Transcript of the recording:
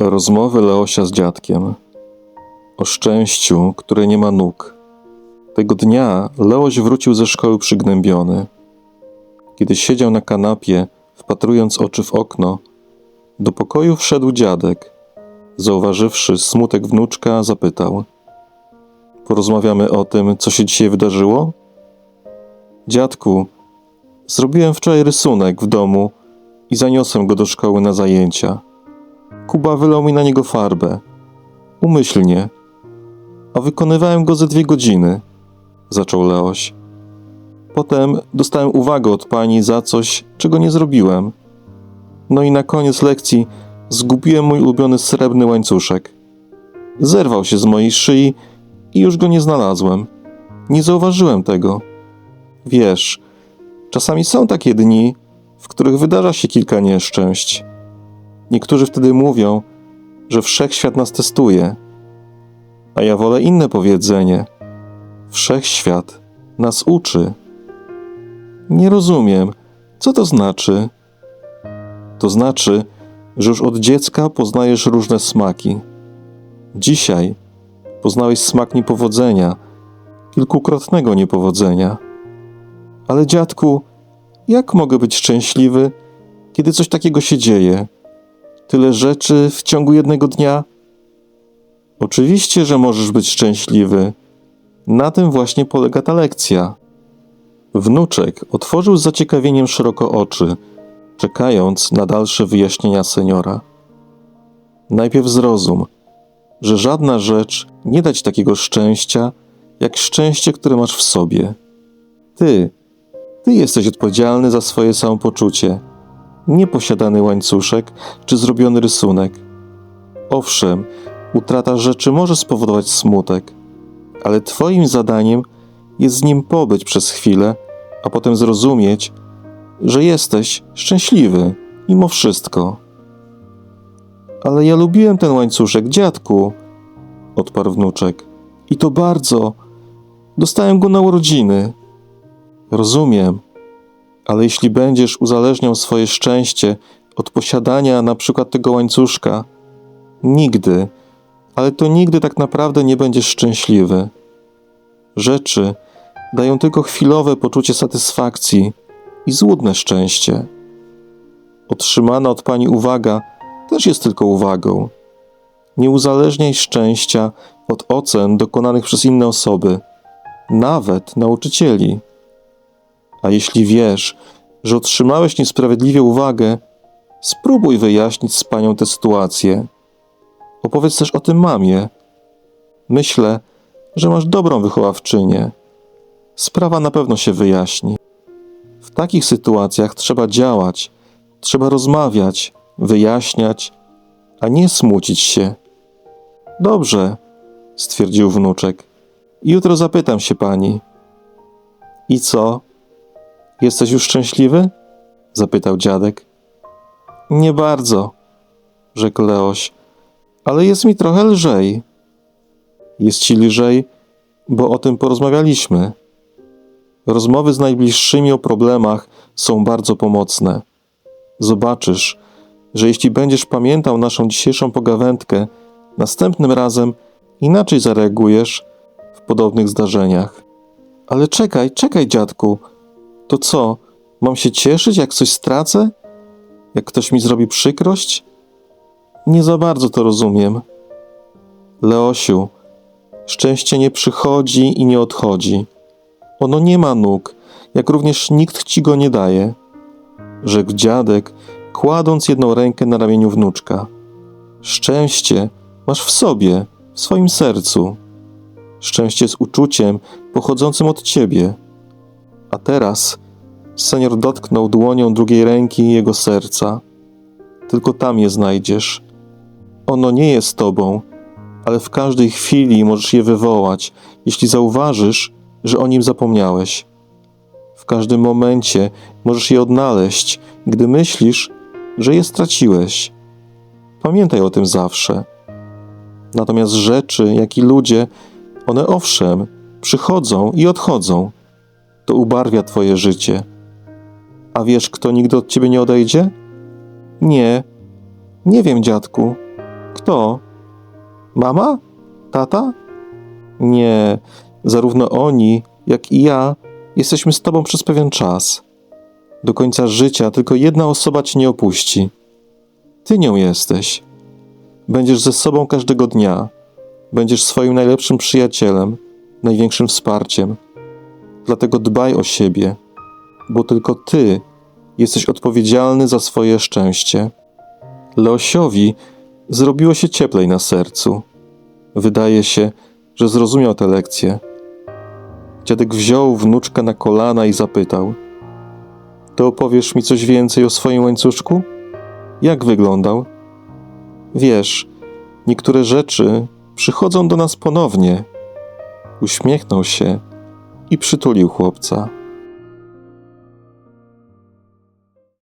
Rozmowy Leosia z dziadkiem. O szczęściu, które nie ma nóg. Tego dnia Leoś wrócił ze szkoły przygnębiony. Kiedy siedział na kanapie, wpatrując oczy w okno, do pokoju wszedł dziadek. Zauważywszy smutek wnuczka, zapytał: Porozmawiamy o tym, co się dzisiaj wydarzyło? Dziadku, zrobiłem wczoraj rysunek w domu i zaniosłem go do szkoły na zajęcia. Kuba wylał mi na niego farbę. Umyślnie. A wykonywałem go ze dwie godziny, zaczął Leoś. Potem dostałem uwagę od pani za coś, czego nie zrobiłem. No i na koniec lekcji zgubiłem mój ulubiony srebrny łańcuszek. Zerwał się z mojej szyi i już go nie znalazłem. Nie zauważyłem tego. Wiesz, czasami są takie dni, w których wydarza się kilka nieszczęść. Niektórzy wtedy mówią, że wszechświat nas testuje. A ja wolę inne powiedzenie. Wszechświat nas uczy. Nie rozumiem, co to znaczy. To znaczy, że już od dziecka poznajesz różne smaki. Dzisiaj poznałeś smak niepowodzenia, kilkukrotnego niepowodzenia. Ale dziadku, jak mogę być szczęśliwy, kiedy coś takiego się dzieje? Tyle rzeczy w ciągu jednego dnia? Oczywiście, że możesz być szczęśliwy. Na tym właśnie polega ta lekcja. Wnuczek otworzył z zaciekawieniem szeroko oczy, czekając na dalsze wyjaśnienia seniora. Najpierw zrozum, że żadna rzecz nie da ci takiego szczęścia, jak szczęście, które masz w sobie. Ty, ty jesteś odpowiedzialny za swoje samopoczucie, nie posiadany łańcuszek czy zrobiony rysunek. Owszem, utrata rzeczy może spowodować smutek, ale Twoim zadaniem jest z nim pobyć przez chwilę, a potem zrozumieć, że jesteś szczęśliwy mimo wszystko. Ale ja lubiłem ten łańcuszek, dziadku, odparł wnuczek. I to bardzo. Dostałem go na urodziny. Rozumiem, ale jeśli będziesz uzależniał swoje szczęście od posiadania na przykład tego łańcuszka, nigdy, ale to nigdy tak naprawdę nie będziesz szczęśliwy. Rzeczy dają tylko chwilowe poczucie satysfakcji i złudne szczęście. Otrzymana od pani uwaga też jest tylko uwagą. Nie uzależniaj szczęścia od ocen dokonanych przez inne osoby, nawet nauczycieli. A jeśli wiesz, że otrzymałeś niesprawiedliwie uwagę, spróbuj wyjaśnić z panią tę sytuację. Opowiedz też o tym mamie. Myślę, że masz dobrą wychowawczynię. Sprawa na pewno się wyjaśni. W takich sytuacjach trzeba działać, trzeba rozmawiać, wyjaśniać, a nie smucić się. Dobrze, stwierdził wnuczek. Jutro zapytam się pani. I co? Jesteś już szczęśliwy? zapytał dziadek. Nie bardzo, rzekł Leoś, ale jest mi trochę lżej. Jest ci lżej, bo o tym porozmawialiśmy. Rozmowy z najbliższymi o problemach są bardzo pomocne. Zobaczysz, że jeśli będziesz pamiętał naszą dzisiejszą pogawędkę, następnym razem inaczej zareagujesz w podobnych zdarzeniach. Ale czekaj, czekaj, dziadku. To co, mam się cieszyć, jak coś stracę? Jak ktoś mi zrobi przykrość? Nie za bardzo to rozumiem. Leosiu, szczęście nie przychodzi i nie odchodzi. Ono nie ma nóg, jak również nikt ci go nie daje. Rzekł dziadek, kładąc jedną rękę na ramieniu wnuczka. Szczęście masz w sobie, w swoim sercu. Szczęście jest uczuciem pochodzącym od ciebie. A teraz senior dotknął dłonią drugiej ręki jego serca. Tylko tam je znajdziesz. Ono nie jest tobą, ale w każdej chwili możesz je wywołać, jeśli zauważysz, że o nim zapomniałeś. W każdym momencie możesz je odnaleźć, gdy myślisz, że je straciłeś. Pamiętaj o tym zawsze. Natomiast rzeczy, jak i ludzie, one owszem, przychodzą i odchodzą. To ubarwia Twoje życie. A wiesz, kto nigdy od Ciebie nie odejdzie? Nie, nie wiem, dziadku. Kto? Mama? Tata? Nie, zarówno oni, jak i ja jesteśmy z tobą przez pewien czas. Do końca życia tylko jedna osoba cię nie opuści. Ty nią jesteś. Będziesz ze sobą każdego dnia. Będziesz swoim najlepszym przyjacielem, największym wsparciem. Dlatego dbaj o siebie, bo tylko ty jesteś odpowiedzialny za swoje szczęście. Leosiowi zrobiło się cieplej na sercu. Wydaje się, że zrozumiał tę lekcję. Dziadek wziął wnuczkę na kolana i zapytał: To opowiesz mi coś więcej o swoim łańcuszku? Jak wyglądał? Wiesz, niektóre rzeczy przychodzą do nas ponownie. Uśmiechnął się i przytulił chłopca.